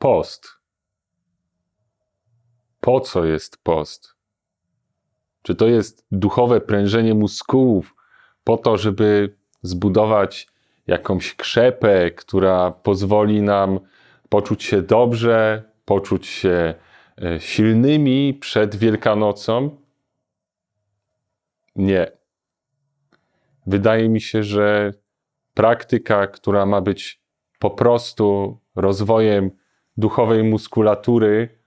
post? Po co jest post? Czy to jest duchowe prężenie muskułów po to, żeby zbudować jakąś krzepę, która pozwoli nam poczuć się dobrze, poczuć się e, silnymi przed Wielkanocą? Nie. Wydaje mi się, że praktyka, która ma być po prostu rozwojem duchowej muskulatury,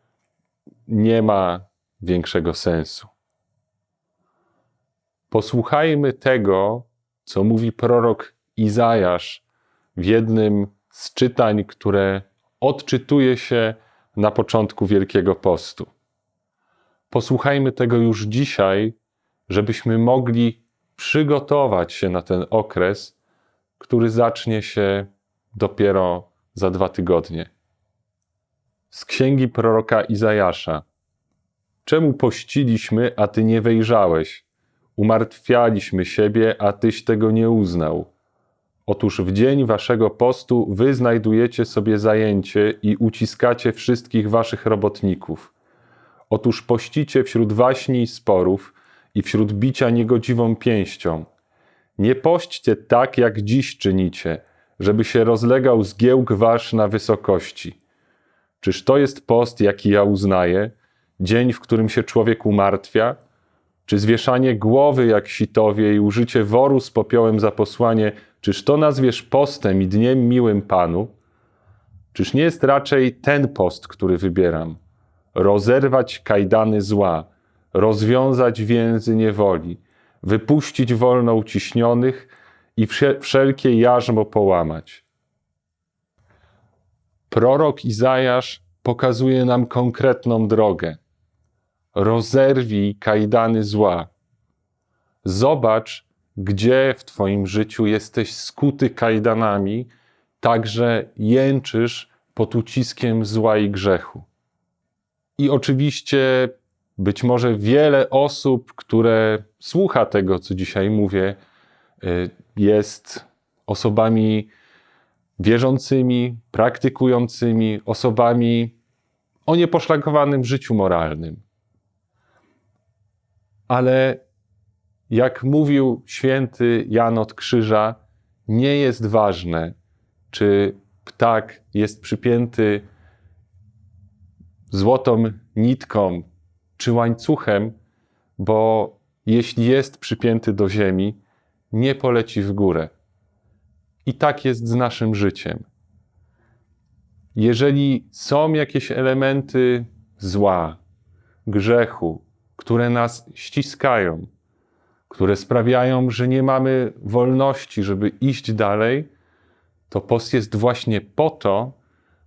nie ma większego sensu. Posłuchajmy tego, co mówi prorok Izajasz w jednym z czytań, które odczytuje się na początku Wielkiego Postu. Posłuchajmy tego już dzisiaj, żebyśmy mogli przygotować się na ten okres, który zacznie się dopiero za dwa tygodnie. Z księgi proroka Izajasza. Czemu pościliśmy, a ty nie wejrzałeś? Umartwialiśmy siebie, a tyś tego nie uznał. Otóż w dzień waszego postu wy znajdujecie sobie zajęcie i uciskacie wszystkich waszych robotników. Otóż pościcie wśród waśni i sporów i wśród bicia niegodziwą pięścią. Nie pośćcie tak, jak dziś czynicie, żeby się rozlegał zgiełk wasz na wysokości. Czyż to jest post, jaki ja uznaję, dzień, w którym się człowiek umartwia? Czy zwieszanie głowy jak sitowie i użycie woru z popiołem za posłanie, czyż to nazwiesz postem i dniem miłym Panu? Czyż nie jest raczej ten post, który wybieram? Rozerwać kajdany zła, rozwiązać więzy niewoli, wypuścić wolno uciśnionych i wszelkie jarzmo połamać. Prorok Izajasz pokazuje nam konkretną drogę. Rozerwij kajdany zła. Zobacz, gdzie w Twoim życiu jesteś skuty kajdanami, także jęczysz pod uciskiem zła i grzechu. I oczywiście być może wiele osób, które słucha tego, co dzisiaj mówię, y, jest osobami wierzącymi, praktykującymi, osobami o nieposzlakowanym życiu moralnym. Ale jak mówił święty Jan od Krzyża, nie jest ważne, czy ptak jest przypięty złotą nitką czy łańcuchem, bo jeśli jest przypięty do ziemi, nie poleci w górę. I tak jest z naszym życiem. Jeżeli są jakieś elementy zła, grzechu, które nas ściskają, które sprawiają, że nie mamy wolności, żeby iść dalej, to post jest właśnie po to,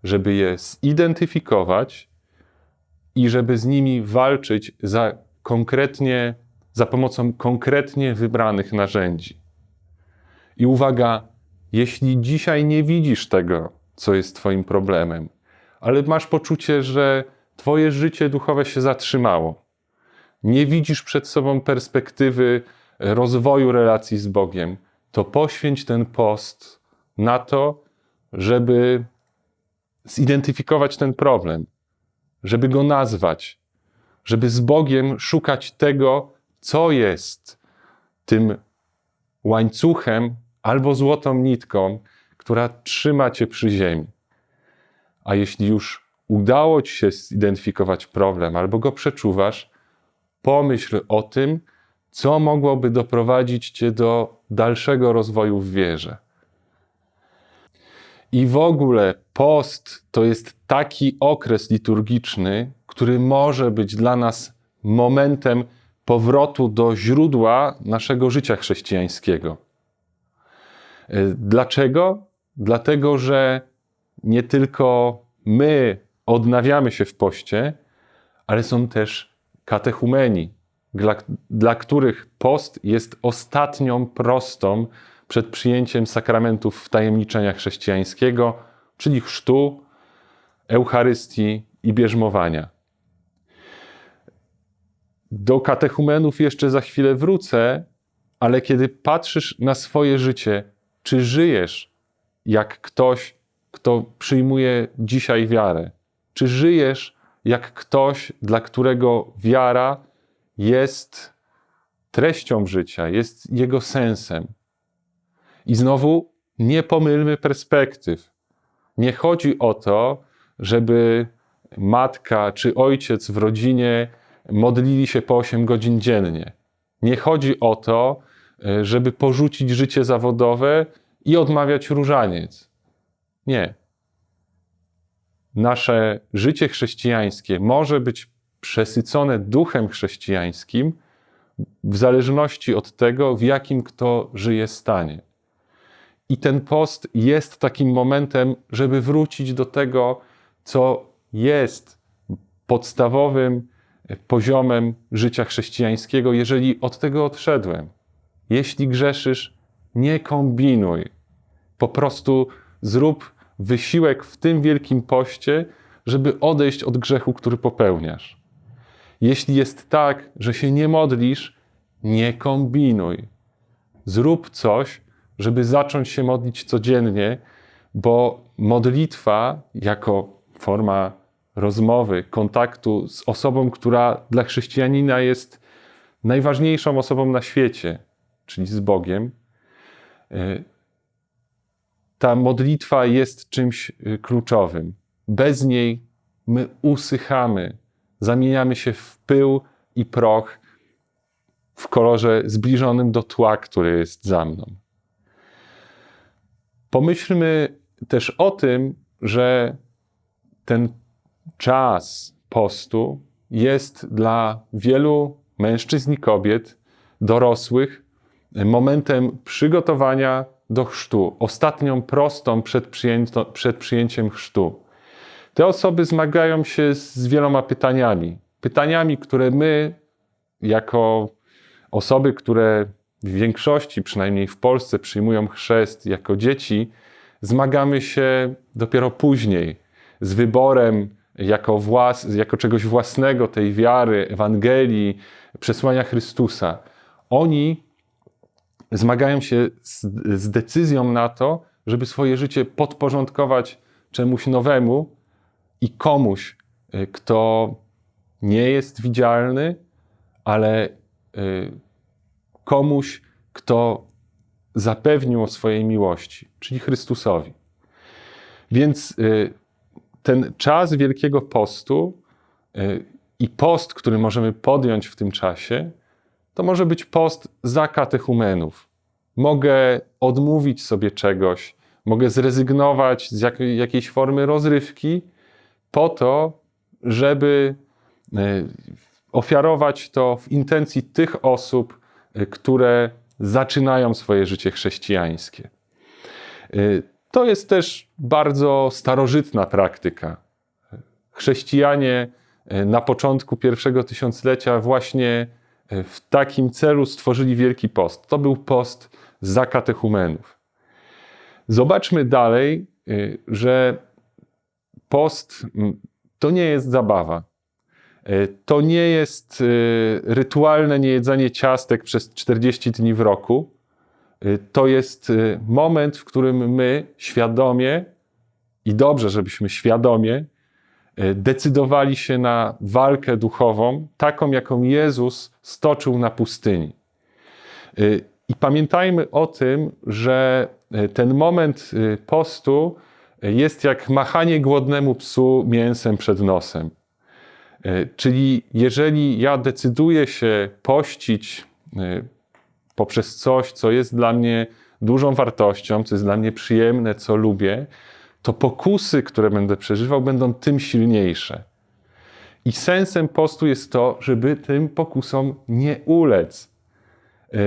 żeby je zidentyfikować i żeby z nimi walczyć za konkretnie, za pomocą konkretnie wybranych narzędzi. I uwaga, jeśli dzisiaj nie widzisz tego, co jest Twoim problemem, ale masz poczucie, że Twoje życie duchowe się zatrzymało, nie widzisz przed sobą perspektywy rozwoju relacji z Bogiem, to poświęć ten post na to, żeby zidentyfikować ten problem, żeby go nazwać, żeby z Bogiem szukać tego, co jest tym łańcuchem albo złotą nitką, która trzyma cię przy ziemi. A jeśli już udało ci się zidentyfikować problem albo go przeczuwasz, pomyśl o tym, co mogłoby doprowadzić cię do dalszego rozwoju w wierze. I w ogóle post to jest taki okres liturgiczny, który może być dla nas momentem powrotu do źródła naszego życia chrześcijańskiego. E, dlaczego? Dlatego, że nie tylko my odnawiamy się w poście, ale są też katechumeni, dla, dla których post jest ostatnią prostą przed przyjęciem sakramentów wtajemniczenia chrześcijańskiego, czyli chrztu, Eucharystii i bierzmowania. Do katechumenów jeszcze za chwilę wrócę, ale kiedy patrzysz na swoje życie, czy żyjesz jak ktoś, kto przyjmuje dzisiaj wiarę? Czy żyjesz jak ktoś, dla którego wiara jest treścią życia, jest jego sensem? I znowu nie pomylmy perspektyw. Nie chodzi o to, żeby matka czy ojciec w rodzinie modlili się po 8 godzin dziennie. Nie chodzi o to, żeby porzucić życie zawodowe i odmawiać różaniec. Nie. Nasze życie chrześcijańskie może być przesycone duchem chrześcijańskim w zależności od tego, w jakim kto żyje stanie. I ten post jest takim momentem, żeby wrócić do tego, co jest podstawowym poziomem życia chrześcijańskiego, jeżeli od tego odszedłem. Jeśli grzeszysz, nie kombinuj. Po prostu zrób wysiłek w tym wielkim poście, żeby odejść od grzechu, który popełniasz. Jeśli jest tak, że się nie modlisz, nie kombinuj. Zrób coś, żeby zacząć się modlić codziennie, bo modlitwa jako forma rozmowy, kontaktu z osobą, która dla chrześcijanina jest najważniejszą osobą na świecie, czyli z Bogiem, e, ta modlitwa jest czymś e, kluczowym. Bez niej my usychamy, zamieniamy się w pył i proch w kolorze zbliżonym do tła, które jest za mną. Pomyślmy też o tym, że ten czas postu jest dla wielu mężczyzn i kobiet, dorosłych, momentem przygotowania do chrztu, ostatnią prostą przed, przed przyjęciem chrztu. Te osoby zmagają się z wieloma pytaniami. Pytaniami, które my, jako osoby, które w większości, przynajmniej w Polsce, przyjmują chrzest jako dzieci, zmagamy się dopiero później z wyborem jako, włas, jako czegoś własnego tej wiary, Ewangelii, przesłania Chrystusa. Oni zmagają się z, z decyzją na to, żeby swoje życie podporządkować czemuś nowemu i komuś, y, kto nie jest widzialny, ale y, komuś, kto zapewnił o swojej miłości, czyli Chrystusowi. Więc y, ten czas Wielkiego Postu i post, który możemy podjąć w tym czasie, to może być post za katechumenów. Mogę odmówić sobie czegoś, mogę zrezygnować z jakiejś formy rozrywki po to, żeby e, ofiarować to w intencji tych osób, e, które zaczynają swoje życie chrześcijańskie. E, to jest też bardzo starożytna praktyka. Chrześcijanie na początku pierwszego tysiąclecia właśnie w takim celu stworzyli Wielki Post. To był post za katechumenów. Zobaczmy dalej, że post to nie jest zabawa. E, to nie jest e, rytualne niejedzenie ciastek przez 40 dni w roku. E, to jest moment, w którym my świadomie i dobrze, żebyśmy świadomie decydowali się na walkę duchową, taką jaką Jezus stoczył na pustyni. I pamiętajmy o tym, że ten moment postu jest jak machanie głodnemu psu mięsem przed nosem. E, czyli jeżeli ja decyduję się pościć e, poprzez coś, co jest dla mnie dużą wartością, co jest dla mnie przyjemne, co lubię, to pokusy, które będę przeżywał, będą tym silniejsze. I sensem postu jest to, żeby tym pokusom nie ulec. E,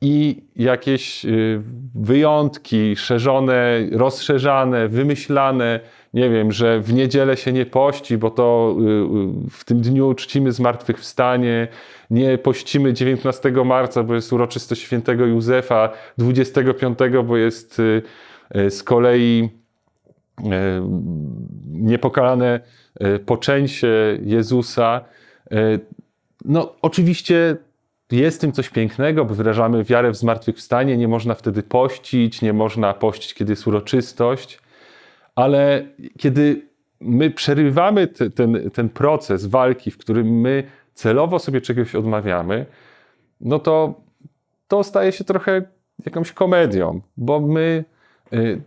i jakieś y, wyjątki szerzone, rozszerzane, wymyślane, nie wiem, że w niedzielę się nie pości, bo to y, w tym dniu czcimy zmartwychwstanie, nie pościmy 19 marca, bo jest uroczystość świętego Józefa, 25, bo jest z kolei niepokalane poczęcie Jezusa. No, oczywiście jest w tym coś pięknego, bo wyrażamy wiarę w zmartwychwstanie, nie można wtedy pościć, nie można pościć, kiedy jest uroczystość, ale kiedy my przerywamy te, ten, ten proces walki, w którym my celowo sobie czegoś odmawiamy, no to to staje się trochę jakąś komedią, bo my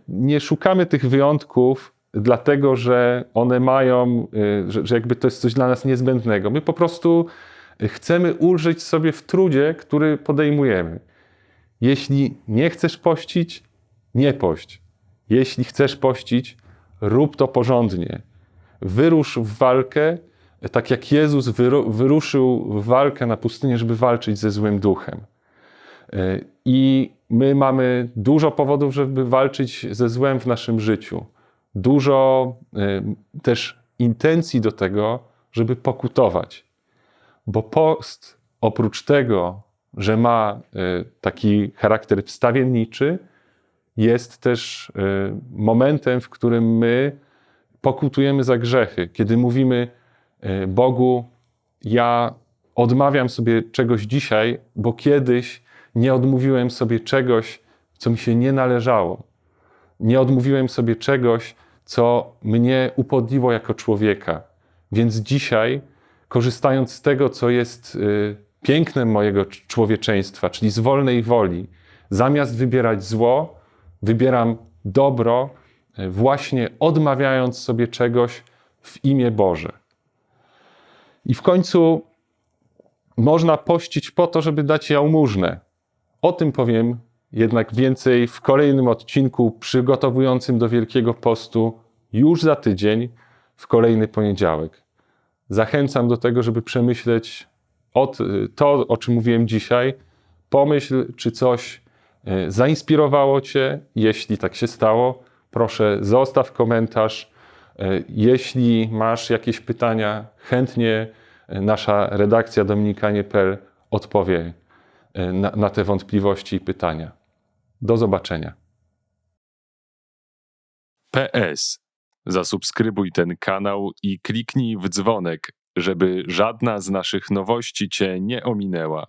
nie szukamy tych wyjątków dlatego, że one mają, y, że, że jakby to jest coś dla nas niezbędnego. My po prostu chcemy ulżyć sobie w trudzie, który podejmujemy. Jeśli nie chcesz pościć, nie pość. Jeśli chcesz pościć, rób to porządnie. Wyrusz w walkę, tak jak Jezus wyruszył w walkę na pustynię, żeby walczyć ze złym duchem. I my mamy dużo powodów, żeby walczyć ze złem w naszym życiu. Dużo y, też intencji do tego, żeby pokutować. Bo post, oprócz tego, że ma y, taki charakter wstawienniczy, jest też momentem, w którym my pokutujemy za grzechy. Kiedy mówimy Bogu, ja odmawiam sobie czegoś dzisiaj, bo kiedyś nie odmówiłem sobie czegoś, co mi się nie należało. Nie odmówiłem sobie czegoś, co mnie upodliło jako człowieka. Więc dzisiaj, korzystając z tego, co jest y, pięknem mojego człowieczeństwa, czyli z wolnej woli, zamiast wybierać zło, wybieram dobro, y, właśnie odmawiając sobie czegoś w imię Boże. I w końcu można pościć po to, żeby dać jałmużnę. O tym powiem jednak więcej w kolejnym odcinku przygotowującym do Wielkiego Postu już za tydzień, w kolejny poniedziałek. Zachęcam do tego, żeby przemyśleć to, o czym mówiłem dzisiaj. Pomyśl, czy coś e, zainspirowało Cię. Jeśli tak się stało, proszę zostaw komentarz. E, jeśli masz jakieś pytania, chętnie e, nasza redakcja dominikanie.pl odpowie na, na te wątpliwości i pytania. Do zobaczenia. PS. Zasubskrybuj ten kanał i kliknij w dzwonek, żeby żadna z naszych nowości Cię nie ominęła.